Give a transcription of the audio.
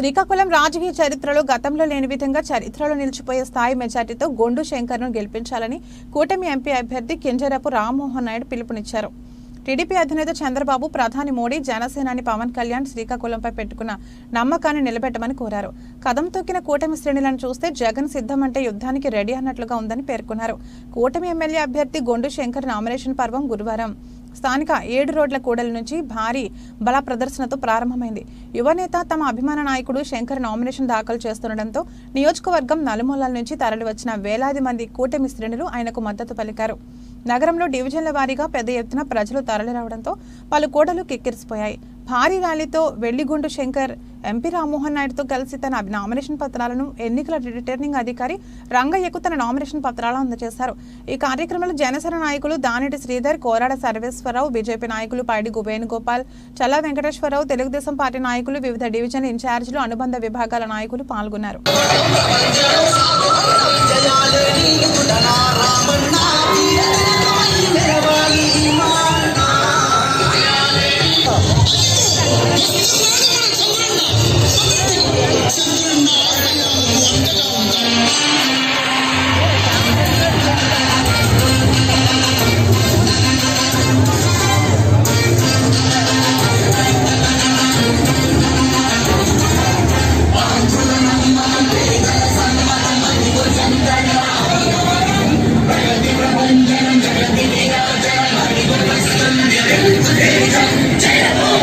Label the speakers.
Speaker 1: శ్రీకాకుళం రాజకీయ చరిత్రలో గతంలో లేని విధంగా చరిత్రలో నిలిచిపోయే స్థాయి మెజార్టీతో గొండు శంకర్ను గెలిపించాలని కూటమి ఎంపీ అభ్యర్థి కింజరపు రామ్మోహన్ నాయుడు పిలుపునిచ్చారు. టీడీపీ అధినేత చంద్రబాబు ప్రధాని మోడీ జనసేనాని పవన్ కళ్యాణ్ శ్రీకాకుళంపై పెట్టుకున్న నమ్మకాన్ని నిలబెట్టమని కోరారు. కదం తొక్కిన కూటమి శ్రేణులను చూస్తే జగన్ సిద్ధం అంటే యుద్ధానికి రెడీ అన్నట్లుగా ఉందని పేర్కొన్నారు. కూటమి ఎమ్మెల్యే అభ్యర్థి గొండు శంకర్ నామినేషన్ పర్వం గురువారం. స్థానిక ఏడు రోడ్ల కూడల నుంచి భారీ బల ప్రదర్శనతో ప్రారంభమైంది. యువనేత తమ అభిమాన నాయకుడు శంకర్ నామినేషన్ దాఖలు చేస్తుండటంతో నియోజకవర్గం నలుమూలల నుంచి తరలివచ్చిన వేలాది మంది కూటమి శ్రేణులు ఆయనకు మద్దతు పలికారు. నగరంలో డివిజన్ల వారీగా పెద్ద ఎత్తున ప్రజలు తరలిరావడంతో పలు కూడలు కిక్కిరిసిపోయాయి. భారీ ర్యాలీతో వెళ్ళిగుండు శంకర్ ఎంపీ రామ్మోహన్ నాయుడుతో కలిసి తన నామినేషన్ పత్రాలను ఎన్నికల రిటర్నింగ్ అధికారి రంగయ్యకు తన నామినేషన్ పత్రాలను అందజేశారు. ఈ కార్యక్రమంలో జనసేన నాయకులు దానిటి శ్రీధర్ కోరాడ సర్వేశ్వరరావు బీజేపీ నాయకులు పైడి వేణుగోపాల్ చల్లా వెంకటేశ్వరరావు తెలుగుదేశం పార్టీ నాయకులు వివిధ డివిజన్ ఇన్ఛార్జీలు అనుబంధ విభాగాల నాయకులు పాల్గొన్నారు.
Speaker 2: Jail, jail, jail, jail,